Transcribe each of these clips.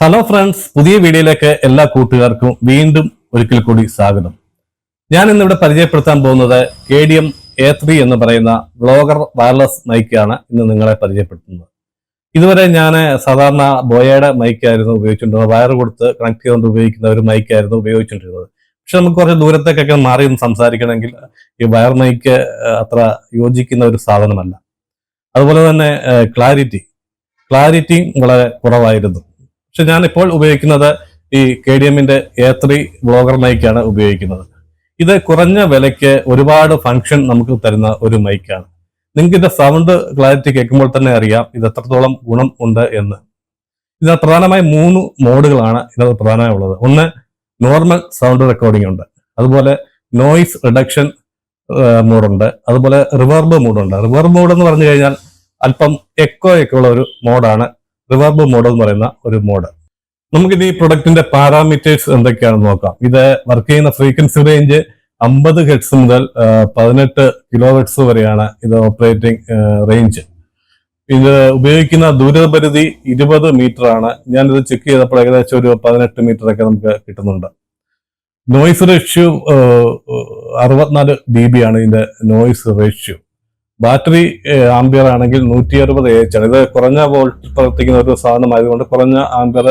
Hello friends പുതിയ വീഡിയോയിലേക്ക് എല്ലാ കൂട്ടുകാർക്കും വീണ്ടും ഒരിക്കൽ കൂടി സ്വാഗതം. ഞാൻ ഇന്നിവിടെ പരിചയപ്പെടുത്താൻ പോകുന്നത് K D M A three എന്ന് പറയുന്ന ബ്ലോഗർ വയർലെസ് മൈക്കാണ് ഇന്ന് നിങ്ങളെ പരിചയപ്പെടുത്തുന്നത്. ഇതുവരെ ഞാൻ സാധാരണ ബോയയുടെ മൈക്കായിരുന്നു ഉപയോഗിച്ചുകൊണ്ടിരുന്നത് വയർ കൊടുത്ത് കണക്ട് ചെയ്തുകൊണ്ട് ഉപയോഗിക്കുന്ന ഒരു മൈക്കായിരുന്നു ഉപയോഗിച്ചുകൊണ്ടിരുന്നത് പക്ഷെ നമുക്ക് കുറച്ച് ദൂരത്തേക്കൊക്കെ മാറി ഒന്ന് സംസാരിക്കണമെങ്കിൽ ഈ വയർ മൈക്ക് അത്ര യോജിക്കുന്ന ഒരു സാധനമല്ല. അതുപോലെ തന്നെ ക്ലാരിറ്റി ക്ലാരിറ്റിയും വളരെ കുറവായിരുന്നു. പക്ഷെ ഞാൻ ഇപ്പോൾ ഉപയോഗിക്കുന്നത് ഈ കെ ഡി എമ്മിന്റെ എ ത്രീ ബ്ലോഗർ മൈക്കാണ് ഉപയോഗിക്കുന്നത്. ഇത് കുറഞ്ഞ വിലയ്ക്ക് ഒരുപാട് ഫങ്ഷൻ നമുക്ക് തരുന്ന ഒരു മൈക്കാണ് നിങ്ങൾക്ക് ഇതിന്റെ സൗണ്ട് ക്ലാരിറ്റി കേൾക്കുമ്പോൾ തന്നെ അറിയാം ഇത് എത്രത്തോളം ഗുണം ഉണ്ട് എന്ന്. ഇത് പ്രധാനമായി മൂന്ന് മോഡുകളാണ് ഇത് പ്രധാനമായി ഉള്ളത്. ഒന്ന് നോർമൽ സൗണ്ട് റെക്കോർഡിംഗ് ഉണ്ട്. അതുപോലെ നോയിസ് റിഡക്ഷൻ മോഡുണ്ട്. അതുപോലെ റിവേർബ് മോഡുണ്ട് റിവേർബ് മോഡ് എന്ന് പറഞ്ഞു കഴിഞ്ഞാൽ അല്പം എക്കോ ഒക്കെ ഉള്ള ഒരു മോഡാണ് റിവർബ് മോഡ് എന്ന് പറയുന്ന ഒരു മോഡ് നമുക്കിത് ഈ പ്രൊഡക്റ്റിന്റെ പാരാമീറ്റേഴ്സ് എന്തൊക്കെയാണെന്ന് നോക്കാം. ഇത് വർക്ക് ചെയ്യുന്ന ഫ്രീക്വൻസി റേഞ്ച് അമ്പത് ഹെഡ്സ് മുതൽ പതിനെട്ട് കിലോ ഹെഡ്സ് വരെയാണ് ഇത് ഓപ്പറേറ്റിംഗ് റേഞ്ച് ഇത് ഉപയോഗിക്കുന്ന ദൂരപരിധി ഇരുപത് മീറ്റർ ആണ്. ഞാനിത് ചെക്ക് ചെയ്തപ്പോൾ ഏകദേശം ഒരു പതിനെട്ട് മീറ്റർ ഒക്കെ നമുക്ക് കിട്ടുന്നുണ്ട്. നോയിസ് റേഷ്യോ അറുപത്തിനാല് ഡി ബി ആണ് ഇതിന്റെ നോയിസ് റേഷ്യോ ബാറ്ററി ആംബിയർ ആണെങ്കിൽ നൂറ്റി അറുപത് എച്ച് ആണ്. ഇത് കുറഞ്ഞ വോൾട്ട് പ്രവർത്തിക്കുന്ന ഒരു സാധനമായതുകൊണ്ട് കുറഞ്ഞ ആംബിയർ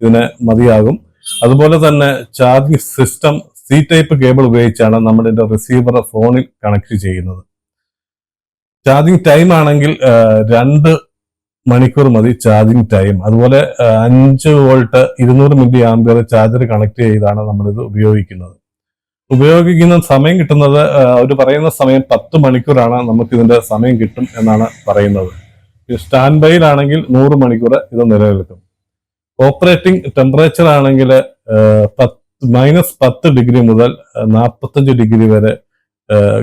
ഇതിന് മതിയാകും. അതുപോലെ തന്നെ charging system C type cable ഉപയോഗിച്ചാണ് നമ്മുടെ ഇതിന്റെ റിസീവർ ഫോണിൽ കണക്ട് ചെയ്യുന്നത്. ചാർജിങ് ടൈം ആണെങ്കിൽ രണ്ട് മണിക്കൂർ മതി ചാർജിങ് ടൈം. അതുപോലെ അഞ്ച് വോൾട്ട് ഇരുന്നൂറ് മില്ലി ആംബിയർ ചാർജർ കണക്ട് ചെയ്താണ് നമ്മളിത് ഉപയോഗിക്കുന്നത്. ഉപയോഗിക്കുന്ന സമയം കിട്ടുന്നത് അവർ പറയുന്ന സമയം പത്ത് മണിക്കൂറാണ് നമുക്ക് ഇതിന്റെ സമയം കിട്ടും എന്നാണ് പറയുന്നത്. സ്റ്റാൻഡ് ബൈയിലാണെങ്കിൽ നൂറ് മണിക്കൂർ ഇത് നിലനിൽക്കും. ഓപ്പറേറ്റിംഗ് ടെമ്പറേച്ചർ ആണെങ്കിൽ മൈനസ് പത്ത് ഡിഗ്രി മുതൽ നാൽപ്പത്തഞ്ച് ഡിഗ്രി വരെ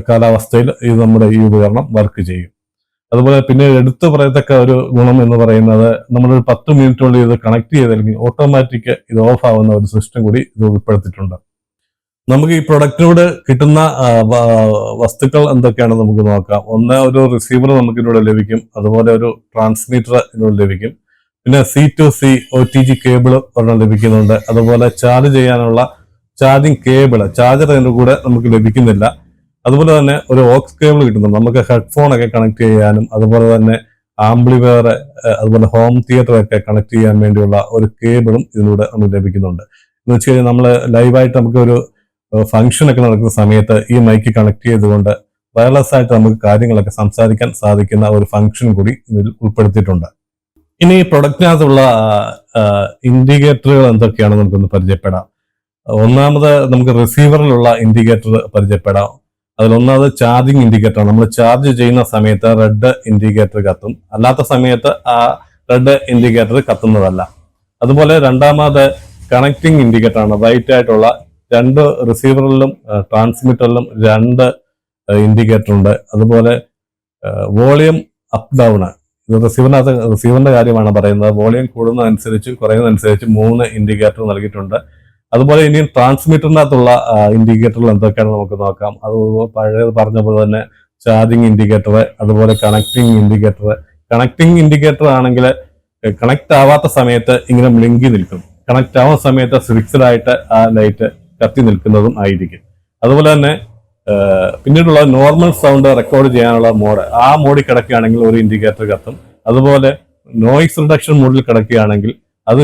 കാലാവസ്ഥയിൽ ഇത് നമ്മുടെ ഈ ഉപകരണം വർക്ക് ചെയ്യും. അതുപോലെ പിന്നെ എടുത്തു പറയത്തക്ക ഒരു ഗുണം എന്ന് പറയുന്നത് നമ്മളൊരു പത്ത് മിനിറ്റുള്ളിൽ ഇത് കണക്ട് ചെയ്തില്ലെങ്കിൽ ഓട്ടോമാറ്റിക് ഇത് ഓഫ് ആവുന്ന ഒരു സിസ്റ്റം കൂടി ഇത് ഉൾപ്പെടുത്തിയിട്ടുണ്ട്. നമുക്ക് ഈ പ്രൊഡക്റ്റിനോട് കിട്ടുന്ന വസ്തുക്കൾ എന്തൊക്കെയാണ് നമുക്ക് നോക്കാം. ഒന്ന് ഒരു റിസീവർ നമുക്ക് ഇതിനോട് ലഭിക്കും. അതുപോലെ ഒരു ട്രാൻസ്മീറ്റർ ഇതിനോട് ലഭിക്കും. പിന്നെ C to C O T G cable ഒരെണ്ണം ലഭിക്കുന്നുണ്ട്. അതുപോലെ ചാർജ് ചെയ്യാനുള്ള ചാർജിങ് കേബിൾ ചാർജർ അതിന്റെ കൂടെ നമുക്ക് ലഭിക്കുന്നില്ല. അതുപോലെ തന്നെ ഒരു ഓക്സ് കേബിൾ കിട്ടുന്നുണ്ട്. നമുക്ക് ഹെഡ്ഫോൺ ഒക്കെ കണക്ട് ചെയ്യാനും അതുപോലെ തന്നെ ആംബ്ലിവെയർ അതുപോലെ ഹോം തിയേറ്റർ ഒക്കെ കണക്ട് ചെയ്യാൻ വേണ്ടിയുള്ള ഒരു കേബിളും ഇതിലൂടെ നമുക്ക് ലഭിക്കുന്നുണ്ട്. എന്ന് വെച്ച് കഴിഞ്ഞാൽ നമ്മൾ ലൈവായിട്ട് നമുക്ക് ഒരു ഫംഗ്ഷൻ ഒക്കെ നടക്കുന്ന സമയത്ത് ഈ മൈക്ക് കണക്ട് ചെയ്തുകൊണ്ട് വയർലെസ് ആയിട്ട് നമുക്ക് കാര്യങ്ങളൊക്കെ സംസാരിക്കാൻ സാധിക്കുന്ന ഒരു ഫംഗ്ഷൻ കൂടി ഇതിൽ ഉൾപ്പെടുത്തിയിട്ടുണ്ട്. ഇനി പ്രൊഡക്റ്റിനകത്തുള്ള ഇൻഡിക്കേറ്ററുകൾ എന്തൊക്കെയാണെന്ന് നമുക്കൊന്ന് പരിചയപ്പെടാം. ഒന്നാമത് നമുക്ക് റിസീവറിലുള്ള ഇൻഡിക്കേറ്റർ പരിചയപ്പെടാം. അതിലൊന്നാമത് ചാർജിങ് ഇൻഡിക്കേറ്റർ നമ്മൾ ചാർജ് ചെയ്യുന്ന സമയത്ത് റെഡ് ഇൻഡിക്കേറ്റർ കത്തും. അല്ലാത്ത സമയത്ത് ആ റെഡ് ഇൻഡിക്കേറ്റർ കത്തുന്നതല്ല. അതുപോലെ രണ്ടാമത് കണക്റ്റിംഗ് ഇൻഡിക്കേറ്റർ ആണ്. വൈറ്റ് ആയിട്ടുള്ള രണ്ട് റിസീവറിലും ട്രാൻസ്മിറ്ററിലും രണ്ട് ഇൻഡിക്കേറ്റർ ഉണ്ട്. അതുപോലെ വോളിയം അപ്പ് ഡൗൺ ഇത് റിസീവറിനകത്ത് റിസീവറിന്റെ കാര്യമാണ് പറയുന്നത്. വോളിയം കൂടുന്നതനുസരിച്ച് കുറയുന്നതനുസരിച്ച് മൂന്ന് ഇൻഡിക്കേറ്റർ നൽകിയിട്ടുണ്ട്. അതുപോലെ ഇനിയും ട്രാൻസ്മിറ്ററിനകത്തുള്ള ഇൻഡിക്കേറ്ററുകൾ എന്തൊക്കെയാണ് നമുക്ക് നോക്കാം. അത് പഴയത് പറഞ്ഞ പോലെ തന്നെ ചാർജിങ് ഇൻഡിക്കേറ്റർ അതുപോലെ കണക്റ്റിംഗ് ഇൻഡിക്കേറ്റർ കണക്റ്റിംഗ് ഇൻഡിക്കേറ്റർ ആണെങ്കിൽ കണക്ട് ആവാത്ത സമയത്ത് ഇങ്ങനെ ബ്ലിങ്കി നിൽക്കും. കണക്ട് ആവുന്ന സമയത്ത് ഫിക്സഡ് ആയിട്ട് ആ ലൈറ്റ് കത്തി നിൽക്കുന്നതും ആയിരിക്കും. അതുപോലെ തന്നെ പിന്നീടുള്ള നോർമൽ സൗണ്ട് റെക്കോർഡ് ചെയ്യാനുള്ള മോഡ് ആ മോഡിൽ കിടക്കുകയാണെങ്കിൽ ഒരു ഇൻഡിക്കേറ്റർ കത്തും. അതുപോലെ നോയിസ് റിഡക്ഷൻ മോഡിൽ കിടക്കുകയാണെങ്കിൽ അത്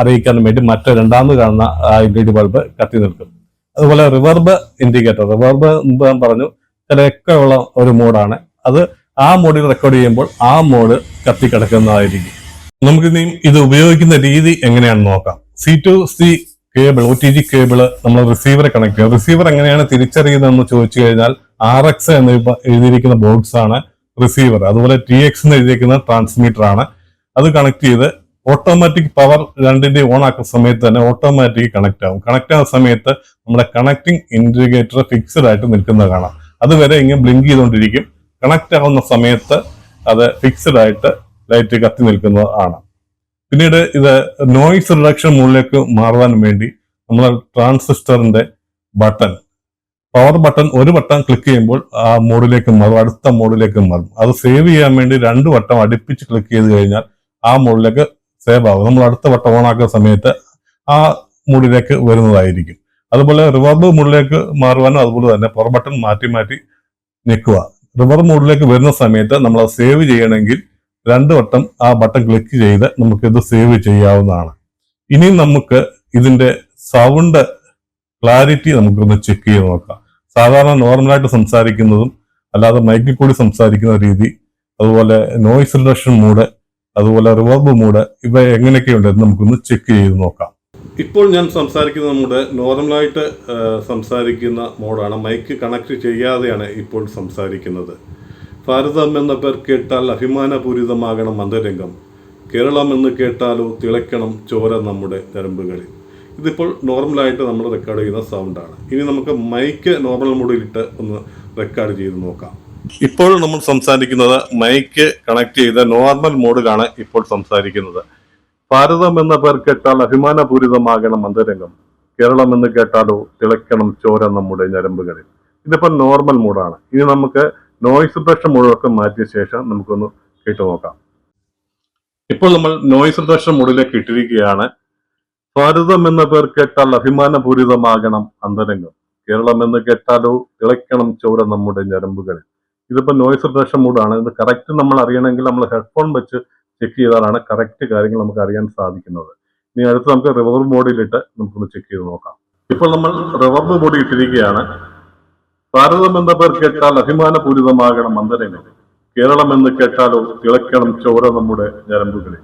അറിയിക്കാൻ വേണ്ടി മറ്റേ രണ്ടാമത് കാണുന്ന ആ എൽ ഇ ഡി ബൾബ് കത്തി നിൽക്കും. അതുപോലെ റിവർബ് ഇൻഡിക്കേറ്റർ റിവർബ് മുമ്പ് ഞാൻ പറഞ്ഞു ചിലയൊക്കെ ഉള്ള ഒരു മോഡാണ് അത് ആ മോഡിൽ റെക്കോർഡ് ചെയ്യുമ്പോൾ ആ മോഡ് കത്തി കിടക്കുന്നതായിരിക്കും. നമുക്കിനി ഇത് ഉപയോഗിക്കുന്ന രീതി എങ്ങനെയാണെന്ന് നോക്കാം. C to C cable O T G cable നമ്മൾ റിസീവറെ കണക്ട് ചെയ്യുക റിസീവർ എങ്ങനെയാണ് തിരിച്ചറിയുന്നതെന്ന് ചോദിച്ചു കഴിഞ്ഞാൽ ആർ എക്സ് എന്ന് എഴുതിയിരിക്കുന്ന ബോക്സ് ആണ് റിസീവർ അതുപോലെ ടി എക്സ് എന്ന് എഴുതിയിരിക്കുന്ന ട്രാൻസ്മീറ്റർ ആണ്. അത് കണക്ട് ചെയ്ത് ഓട്ടോമാറ്റിക് പവർ രണ്ടിന്റെ ഓൺ ആക്കുന്ന സമയത്ത് തന്നെ ഓട്ടോമാറ്റിക് കണക്ട് ആവും. കണക്ട് ആവുന്ന സമയത്ത് നമ്മുടെ കണക്ടിങ് ഇൻഡിക്കേറ്റർ ഫിക്സഡ് ആയിട്ട് നിൽക്കുന്നത് കാണാം. അതുവരെ ഇങ്ങനെ ബ്ലിങ്ക് ചെയ്തുകൊണ്ടിരിക്കും. കണക്ട് ആവുന്ന സമയത്ത് അത് ഫിക്സഡ് ആയിട്ട് ലൈറ്റ് കത്തി നിൽക്കുന്നത് ആണ് പിന്നീട് ഇത് നോയിസ് റിഡക്ഷൻ മുകളിലേക്ക് മാറുവാൻ വേണ്ടി നമ്മൾ ട്രാൻസിസ്റ്ററിന്റെ ബട്ടൺ പവർ ബട്ടൺ ഒരു വട്ടം ക്ലിക്ക് ചെയ്യുമ്പോൾ ആ മോഡിലേക്ക് മാറും അടുത്ത മോഡിലേക്ക് മാറും. അത് സേവ് ചെയ്യാൻ വേണ്ടി രണ്ട് വട്ടം അടുപ്പിച്ച് ക്ലിക്ക് ചെയ്ത് കഴിഞ്ഞാൽ ആ മോഡിലേക്ക് സേവ് ആകും നമ്മൾ അടുത്ത വട്ടം ഓണാക്കുന്ന സമയത്ത് ആ മോഡിലേക്ക് വരുന്നതായിരിക്കും. അതുപോലെ റിവർബ് മോഡിലേക്ക് മാറുവാനും അതുപോലെ തന്നെ പവർ ബട്ടൺ മാറ്റി മാറ്റി ഞെക്കുക റിവർബ് മോഡിലേക്ക് വരുന്ന സമയത്ത് നമ്മൾ സേവ് ചെയ്യണമെങ്കിൽ രണ്ട് വട്ടം ആ ബട്ടൺ ക്ലിക്ക് ചെയ്ത് നമുക്ക് ഇത് സേവ് ചെയ്യാവുന്നതാണ്. ഇനി നമുക്ക് ഇതിന്റെ സൗണ്ട് ക്ലാരിറ്റി നമുക്കൊന്ന് ചെക്ക് ചെയ്ത് നോക്കാം. സാധാരണ നോർമലായിട്ട് സംസാരിക്കുന്നതും അല്ലാതെ മൈക്കിൽ കൂടി സംസാരിക്കുന്ന രീതി അതുപോലെ നോയിസ് റിഡക്ഷൻ മൂഡ് അതുപോലെ റിവർബ് മൂഡ് ഇവ എങ്ങനെയൊക്കെയുണ്ട് എന്ന് നമുക്കൊന്ന് ചെക്ക് ചെയ്ത് നോക്കാം. ഇപ്പോൾ ഞാൻ സംസാരിക്കുന്ന നമ്മുടെ നോർമലായിട്ട് സംസാരിക്കുന്ന മോഡാണ്. മൈക്ക് കണക്ട് ചെയ്യാതെയാണ് ഇപ്പോൾ സംസാരിക്കുന്നത്. ഭാരതം എന്ന പേർ കേട്ടാൽ അഭിമാനപൂരിതമാകണം അന്തരംഗം കേരളം എന്ന് കേട്ടാലോ തിളയ്ക്കണം ചോര നമ്മുടെ ഞരമ്പുകളിൽ. ഇതിപ്പോൾ നോർമലായിട്ട് നമ്മൾ റെക്കോർഡ് ചെയ്യുന്ന സൗണ്ടാണ് ഇനി നമുക്ക് മൈക്ക് നോർമൽ മോഡിലിട്ട് ഒന്ന് റെക്കോർഡ് ചെയ്ത് നോക്കാം. ഇപ്പോൾ നമ്മൾ സംസാരിക്കുന്നത് മൈക്ക് കണക്ട് ചെയ്ത നോർമൽ മോഡിലാണ് ഇപ്പോൾ സംസാരിക്കുന്നത്. ഭാരതം എന്ന പേർ കേട്ടാൽ അഭിമാനപൂരിതമാകണം അന്തരംഗം കേരളം എന്ന് കേട്ടാലോ തിളയ്ക്കണം ചോര നമ്മുടെ ഞരമ്പുകളിൽ. ഇതിപ്പോൾ നോർമൽ മോഡാണ് ഇനി നമുക്ക് നോയിസ് റിഡക്ഷൻ മുഴുവൻ മാറ്റിയ ശേഷം നമുക്കൊന്ന് കേട്ടു നോക്കാം. ഇപ്പോൾ നമ്മൾ നോയ്സ് റിഡക്ഷൻ മുകളിലേക്ക് ഇട്ടിരിക്കുകയാണ്. ഭാരതം എന്ന പേർ കേട്ടാൽ അഭിമാനപൂരിതമാകണം അന്തരംഗം. കേരളം എന്ന് കേട്ടാലോ തിളയ്ക്കണം ചോര നമ്മുടെ ഞരമ്പുകളിൽ. ഇതിപ്പോ നോയ്സ് റിഡക്ഷൻ മൂഡാണ് ഇത് കറക്റ്റ് നമ്മൾ അറിയണമെങ്കിൽ നമ്മൾ ഹെഡ്ഫോൺ വെച്ച് ചെക്ക് ചെയ്താലാണ് കറക്റ്റ് കാര്യങ്ങൾ നമുക്ക് അറിയാൻ സാധിക്കുന്നത്. ഇനി അടുത്ത് നമുക്ക് റിവർബ് മോഡിലിട്ട് നമുക്കൊന്ന് ചെക്ക് ചെയ്ത് നോക്കാം. ഇപ്പോൾ നമ്മൾ റിവർബ് മോഡിൽ ഇട്ടിരിക്കുകയാണ്. ഭാരതം എന്ന പേർ കേട്ടാൽ അഭിമാനപൂരിതമാകണം അന്തരങ്ങൾ കേരളം എന്ന് കേട്ടാലോ തിളക്കണം ചോര നമ്മുടെ ഞരമ്പുകളിൽ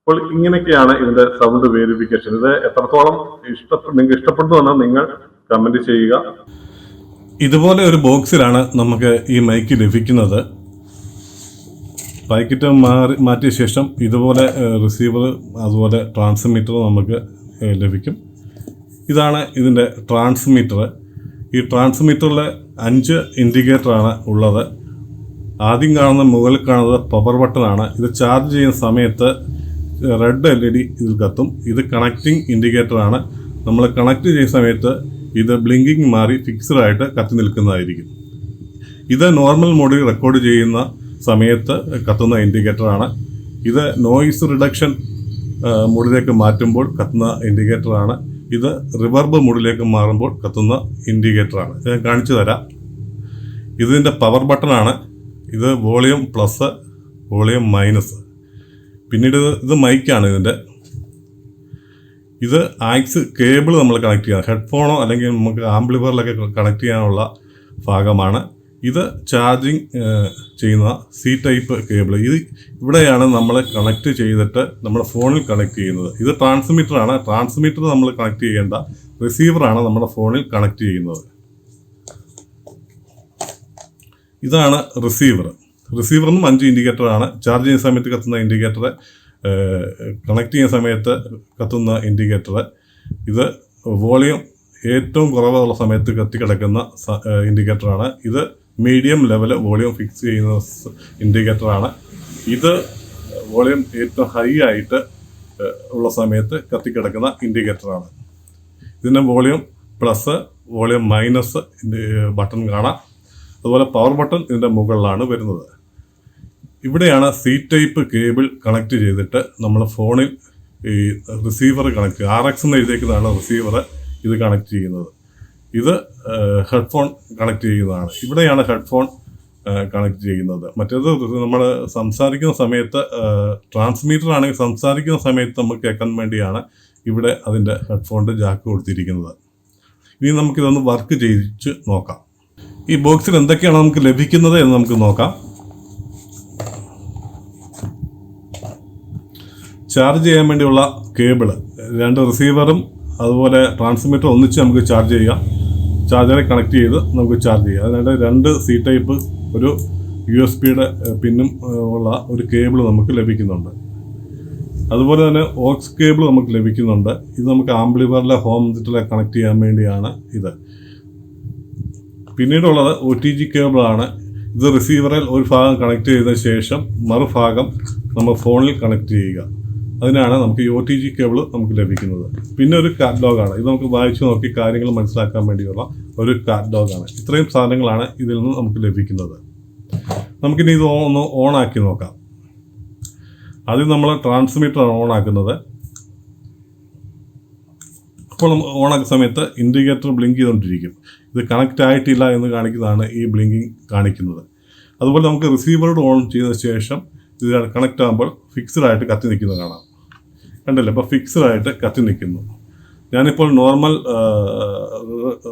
അപ്പോൾ ഇങ്ങനെയൊക്കെയാണ് ഇതിന്റെ സൗണ്ട് വേരിഫിക്കേഷൻ. ഇത് എത്രത്തോളം ഇഷ്ടപ്പെട്ടു നിങ്ങൾക്ക് ഇഷ്ടപ്പെട്ടു എന്ന് നിങ്ങൾ കമന്റ് ചെയ്യുക. ഇതുപോലെ ഒരു ബോക്സിലാണ് നമുക്ക് ഈ മൈക്ക് ലഭിക്കുന്നത്. പാക്കറ്റ് മാറി മാറ്റിയ ശേഷം ഇതുപോലെ റിസീവർ അതുപോലെ ട്രാൻസ്മിറ്റർ നമുക്ക് ലഭിക്കും. ഇതാണ് ഇതിന്റെ ട്രാൻസ്മിറ്റർ ഈ ട്രാൻസ്മിറ്ററിൽ അഞ്ച് ഇൻഡിക്കേറ്ററാണ് ഉള്ളത്. ആദ്യം കാണുന്ന മുകളിൽ കാണുന്നത് പവർ ബട്ടണാണ്. ഇത് ചാർജ് ചെയ്യുന്ന സമയത്ത് റെഡ് എൽ ഇ ഡി ഇതിൽ കത്തും. ഇത് കണക്റ്റിംഗ് ഇൻഡിക്കേറ്ററാണ്. നമ്മൾ കണക്ട് ചെയ്യുന്ന സമയത്ത് ഇത് ബ്ലിങ്കിങ് മാറി ഫിക്സ്ഡ് ആയിട്ട് കത്തി നിൽക്കുന്നതായിരിക്കും. ഇത് നോർമൽ മോഡിൽ റെക്കോർഡ് ചെയ്യുന്ന സമയത്ത് കത്തുന്ന ഇൻഡിക്കേറ്ററാണ്. ഇത് നോയിസ് റിഡക്ഷൻ മോഡിലേക്ക് മാറ്റുമ്പോൾ കത്തുന്ന ഇൻഡിക്കേറ്റർ ആണ് ഇത് റിവർബ് മോഡിലേക്ക് മാറുമ്പോൾ കത്തുന്ന ഇൻഡിക്കേറ്ററാണ് ഞാൻ കാണിച്ചു തരാം. ഇതിന്റെ പവർ ബട്ടണാണ് ഇത് വോളിയം പ്ലസ് വോളിയം മൈനസ് പിന്നീട് ഇത് മൈക്കാണ് ഇതിന്റെ ഇത് ആക്സ് കേബിൾ നമ്മൾ കണക്ട് ചെയ്യാം. ഹെഡ്ഫോണോ അല്ലെങ്കിൽ നമുക്ക് ആംപ്ലിഫയറിലൊക്കെ കണക്ട് ചെയ്യാനുള്ള ഭാഗമാണ്. ഇത് ചാർജിങ് ചെയ്യുന്ന സി ടൈപ്പ് കേബിൾ ഇത് ഇവിടെയാണ് നമ്മൾ കണക്ട് ചെയ്തിട്ട് നമ്മുടെ ഫോണിൽ കണക്ട് ചെയ്യുന്നത്. ഇത് ട്രാൻസ്മിറ്റർ ആണ്. ട്രാൻസ്മിറ്റർ നമ്മൾ കണക്ട് ചെയ്യേണ്ട റിസീവറാണ് നമ്മുടെ ഫോണിൽ കണക്ട് ചെയ്യുന്നത്. ഇതാണ് റിസീവർ റിസീവറിനും അഞ്ച് ഇൻഡിക്കേറ്ററാണ് ചാർജ് ചെയ്യുന്ന സമയത്ത് കത്തുന്ന ഇൻഡിക്കേറ്റർ കണക്ട് ചെയ്യുന്ന സമയത്ത് കത്തുന്ന ഇൻഡിക്കേറ്റർ ഇത് വോളിയം ഏറ്റവും കുറവുള്ള സമയത്ത് കത്തിക്കിടക്കുന്ന ഇൻഡിക്കേറ്ററാണ് ഇത് മീഡിയം ലെവൽ വോളിയം ഫിക്സ് ചെയ്യുന്ന ഇൻഡിക്കേറ്ററാണ് ഇത് വോളിയം ഏറ്റവും ഹൈ ആയിട്ട് ഉള്ള സമയത്ത് കത്തിക്കിടക്കുന്ന ഇൻഡിക്കേറ്ററാണ് ഇതിന്റെ volume plus volume minus button കാണാം. അതുപോലെ പവർ ബട്ടൺ ഇതിന്റെ മുകളിലാണ് വരുന്നത്. ഇവിടെയാണ് സി ടൈപ്പ് കേബിൾ കണക്ട് ചെയ്തിട്ട് നമ്മൾ ഫോണിൽ ഈ റിസീവർ കണക്ട് ആർ എക്സ് എന്ന് എഴുതിയേക്കുന്നതാണ് റിസീവർ ഇത് കണക്ട് ചെയ്യുന്നത്. ഇത് ഹെഡ്ഫോൺ കണക്ട് ചെയ്യുന്നതാണ്. ഇവിടെയാണ് ഹെഡ്ഫോൺ കണക്ട് ചെയ്യുന്നത്. മറ്റേത് നമ്മൾ സംസാരിക്കുന്ന സമയത്ത് ട്രാൻസ്മീറ്റർ ആണെങ്കിൽ സംസാരിക്കുന്ന സമയത്ത് നമുക്ക് കേൾക്കാൻ വേണ്ടിയാണ് ഇവിടെ അതിന്റെ ഹെഡ്ഫോണിന്റെ ജാക്ക് കൊടുത്തിരിക്കുന്നത്. ഇനി നമുക്കിതൊന്ന് വർക്ക് ചെയ്യിച്ച് നോക്കാം. ഈ ബോക്സിൽ എന്തൊക്കെയാണ് നമുക്ക് ലഭിക്കുന്നത് എന്ന് നമുക്ക് നോക്കാം. ചാർജ് ചെയ്യാൻ വേണ്ടിയുള്ള കേബിൾ രണ്ട് റിസീവറും അതുപോലെ ട്രാൻസ്മിറ്റർ ഒന്നിച്ച് നമുക്ക് ചാർജ് ചെയ്യാം. ചാർജറെ കണക്ട് ചെയ്ത് നമുക്ക് ചാർജ് ചെയ്യാം. അതിനായിട്ട് രണ്ട് സി ടൈപ്പ് ഒരു യു എസ് പിയുടെ പിന്നും ഉള്ള ഒരു കേബിൾ നമുക്ക് ലഭിക്കുന്നുണ്ട്. അതുപോലെ തന്നെ ഓക്സ് കേബിൾ നമുക്ക് ലഭിക്കുന്നുണ്ട്. ഇത് നമുക്ക് ആംബ്ലിവറിലെ ഹോം തിയേറ്ററിലെ കണക്ട് ചെയ്യാൻ വേണ്ടിയാണ് ഇത്. പിന്നീടുള്ളത് ഒ ടി ജി കേബിളാണ് ഇത് റിസീവറിൽ ഒരു ഭാഗം കണക്ട് ചെയ്ത ശേഷം മറുഭാഗം നമ്മൾ ഫോണിൽ കണക്ട് ചെയ്യുക. അതിനാണ് നമുക്ക് ഈ ഒ ടി ജി കേബിൾ നമുക്ക് ലഭിക്കുന്നത്. പിന്നെ ഒരു കാറ്റലോഗാണ് ഇത് നമുക്ക് വായിച്ചു നോക്കി കാര്യങ്ങൾ മനസ്സിലാക്കാൻ വേണ്ടിയുള്ള ഒരു കാറ്റലോഗാണ് ഇത്രയും സാധനങ്ങളാണ് ഇതിൽ നിന്ന് നമുക്ക് ലഭിക്കുന്നത്. നമുക്കിനി ഇത് ഒന്ന് ഓൺ ആക്കി നോക്കാം. ആദ്യം നമ്മൾ ട്രാൻസ്മിറ്റർ ഓൺ ആക്കുന്നത് അപ്പോൾ ഓൺ ആക്കുന്ന സമയത്ത് ഇൻഡിക്കേറ്റർ ബ്ലിങ്ക് ചെയ്തുകൊണ്ടിരിക്കും. ഇത് കണക്റ്റ് ആയിട്ടില്ല എന്ന് കാണിക്കുന്നതാണ് ഈ ബ്ലിങ്കിങ് കാണിക്കുന്നത്. അതുപോലെ നമുക്ക് റിസീവറോട് ഓൺ ചെയ്ത ശേഷം ഇത് കണക്റ്റ് ആകുമ്പോൾ ഫിക്സ്ഡ് ആയിട്ട് കത്തി നിൽക്കുന്നത് കാണാം. കണ്ടല്ലേ? അപ്പോൾ ഫിക്സ്ഡ് ആയിട്ട് കത്തി നിൽക്കുന്നു. ഞാനിപ്പോൾ നോർമൽ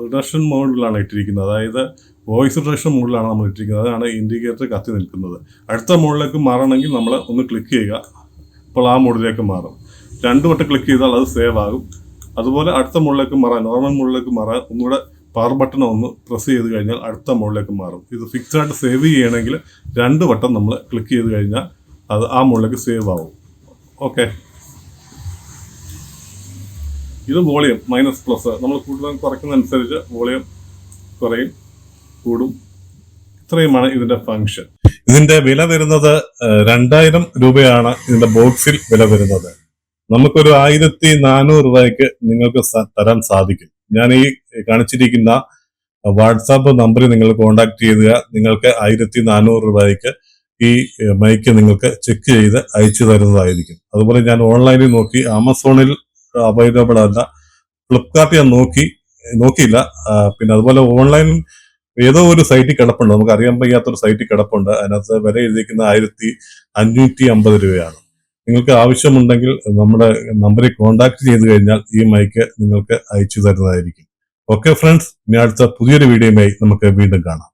റിഡക്ഷൻ മോഡിലാണ് ഇട്ടിരിക്കുന്നത്. അതായത് വോയിസ് റിഡക്ഷൻ മോഡിലാണ് നമ്മൾ ഇട്ടിരിക്കുന്നത്. അതാണ് ഇൻഡിക്കേറ്റർ കത്തി നിൽക്കുന്നത്. അടുത്ത മോഡിലേക്ക് മാറണമെങ്കിൽ നമ്മൾ ഒന്ന് ക്ലിക്ക് ചെയ്യുക. അപ്പോൾ ആ മോഡിലേക്ക് മാറും. രണ്ട് വട്ടം ക്ലിക്ക് ചെയ്താൽ അത് സേവ് ആകും. അതുപോലെ അടുത്ത മോഡിലേക്ക് മാറാൻ നോർമൽ മോഡിലേക്ക് മാറാൻ ഒന്നുകൂടെ പവർ ബട്ടൺ ഒന്ന് പ്രസ് ചെയ്ത് കഴിഞ്ഞാൽ അടുത്ത മോഡിലേക്ക് മാറും. ഇത് ഫിക്സ്ഡ് ആയിട്ട് സേവ് ചെയ്യണമെങ്കിൽ രണ്ട് വട്ടം നമ്മൾ ക്ലിക്ക് ചെയ്ത് കഴിഞ്ഞാൽ അത് ആ മോഡിലേക്ക് സേവ് ആവും. ഓക്കെ ഇത് വോളിയം മൈനസ് പ്ലസ് നമ്മൾ കൂടുതൽ കുറയ്ക്കുന്നതനുസരിച്ച് വോളിയം കുറയും കൂടും. ഇത്രയുമാണ് ഇതിന്റെ ഫങ്ഷൻ ഇതിന്റെ വില വരുന്നത് രണ്ടായിരം രൂപയാണ് ഇതിന്റെ ബോക്സിൽ വില വരുന്നത്. നമുക്കൊരു ആയിരത്തി നാനൂറ് രൂപയ്ക്ക് നിങ്ങൾക്ക് തരാൻ സാധിക്കും. ഞാൻ ഈ കാണിച്ചിരിക്കുന്ന വാട്സാപ്പ് നമ്പറിൽ നിങ്ങൾ കോൺടാക്ട് ചെയ്യുക. നിങ്ങൾക്ക് ആയിരത്തി നാനൂറ് രൂപയ്ക്ക് ഈ മൈക്ക് നിങ്ങൾക്ക് ചെക്ക് ചെയ്ത് അയച്ചു തരുന്നതായിരിക്കും. അതുപോലെ ഞാൻ ഓൺലൈനിൽ നോക്കി ആമസോണിൽ അവൈലബിൾ അല്ല ഫ്ലിപ്കാർട്ട് ഞാൻ നോക്കി നോക്കിയില്ല. പിന്നെ അതുപോലെ ഓൺലൈൻ ഏതോ ഒരു സൈറ്റിൽ കിടപ്പുണ്ട്. നമുക്ക് അറിയാൻ വയ്യാത്തൊരു സൈറ്റിൽ കിടപ്പുണ്ട്. അതിനകത്ത് വില എഴുതിയിരിക്കുന്ന ആയിരത്തി അഞ്ഞൂറ്റി അമ്പത് രൂപയാണ്. നിങ്ങൾക്ക് ആവശ്യമുണ്ടെങ്കിൽ നമ്മുടെ നമ്പറിൽ കോൺടാക്ട് ചെയ്ത് കഴിഞ്ഞാൽ ഈ മൈക്ക് നിങ്ങൾക്ക് അയച്ചു തരുന്നതായിരിക്കും. ഓക്കെ ഫ്രണ്ട്സ് ഇനി അടുത്ത പുതിയൊരു വീഡിയോയുമായി നമുക്ക് വീണ്ടും കാണാം.